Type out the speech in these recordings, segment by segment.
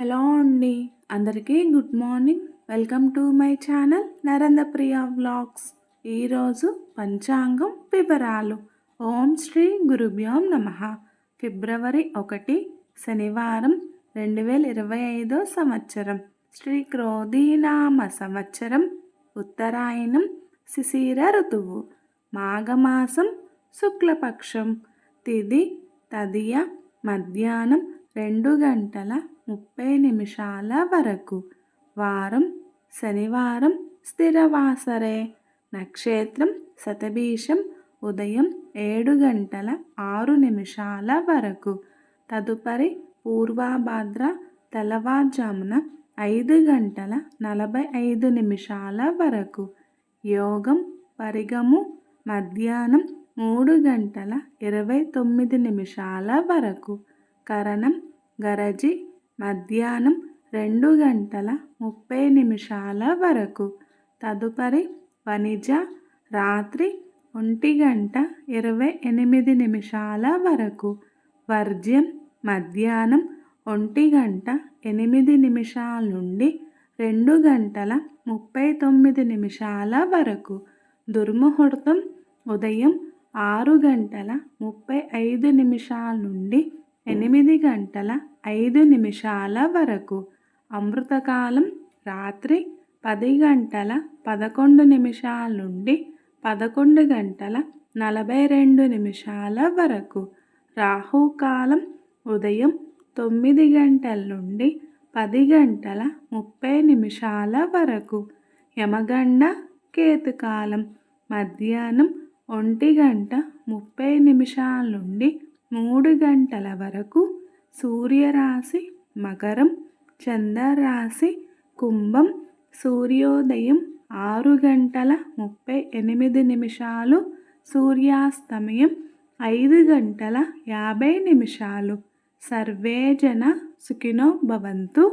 Hello అండి. అందరికీ good morning. Welcome to my channel Narendrapriya vlogs. ఈరోజు పంచాంగం వివరాలు. ఓం శ్రీ గురుభ్యాం నమ. ఫిబ్రవరి ఒకటి శనివారం రెండు వేల ఇరవై ఐదో సంవత్సరం. శ్రీ క్రోధీనామ సంవత్సరం ఉత్తరాయణం శిశిర ఋతువు మాఘమాసం శుక్లపక్షం తిది తదియ మధ్యాహ్నం రెండు గంటల ముప్పై నిమిషాల వరకు. వారం శనివారం స్థిరవాసరే. నక్షత్రం శతభీషం ఉదయం ఏడు గంటల ఆరు నిమిషాల వరకు. తదుపరి పూర్వాభాద్ర తెల్లవారుజామున ఐదు గంటల నలభై ఐదు నిమిషాల వరకు. యోగం పరిగము మధ్యాహ్నం మూడు గంటల ఇరవై తొమ్మిది నిమిషాల వరకు. కరణం గరజి మధ్యాహ్నం రెండు గంటల ముప్పై నిమిషాల వరకు. తదుపరి వణిజ రాత్రి ఒంటి గంట ఇరవై ఎనిమిది నిమిషాల వరకు. వర్జ్యం మధ్యాహ్నం ఒంటి గంట ఎనిమిది నిమిషాల నుండి రెండు గంటల ముప్పై తొమ్మిది నిమిషాల వరకు. దుర్ముహూర్తం ఉదయం ఆరు గంటల ముప్పై ఐదు నిమిషాల నుండి ఎనిమిది గంటల ఐదు నిమిషాల వరకు అమృతకాలం రాత్రి పది గంటల పదకొండు నిమిషాల నుండి పదకొండు గంటల నలభై రెండు నిమిషాల వరకు రాహుకాలం ఉదయం తొమ్మిది గంటల నుండి పది గంటల ముప్పై నిమిషాల వరకు యమగండ కేతుకాలం మధ్యాహ్నం ఒంటి గంట ముప్పై నిమిషాల నుండి మూడు గంటల వరకు సూర్యరాశి మకరం చంద్రరాశి కుంభం సూర్యోదయం ఆరు గంటల ముప్పై ఎనిమిది నిమిషాలు సూర్యాస్తమయం ఐదు గంటల యాభై నిమిషాలు. సర్వేజన సుఖినో భవంతు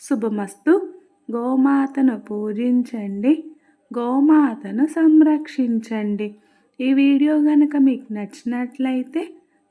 శుభమస్తు. గోమాతను పూజించండి గోమాతను సంరక్షించండి. ఈ వీడియో కనుక మీకు నచ్చినట్లయితే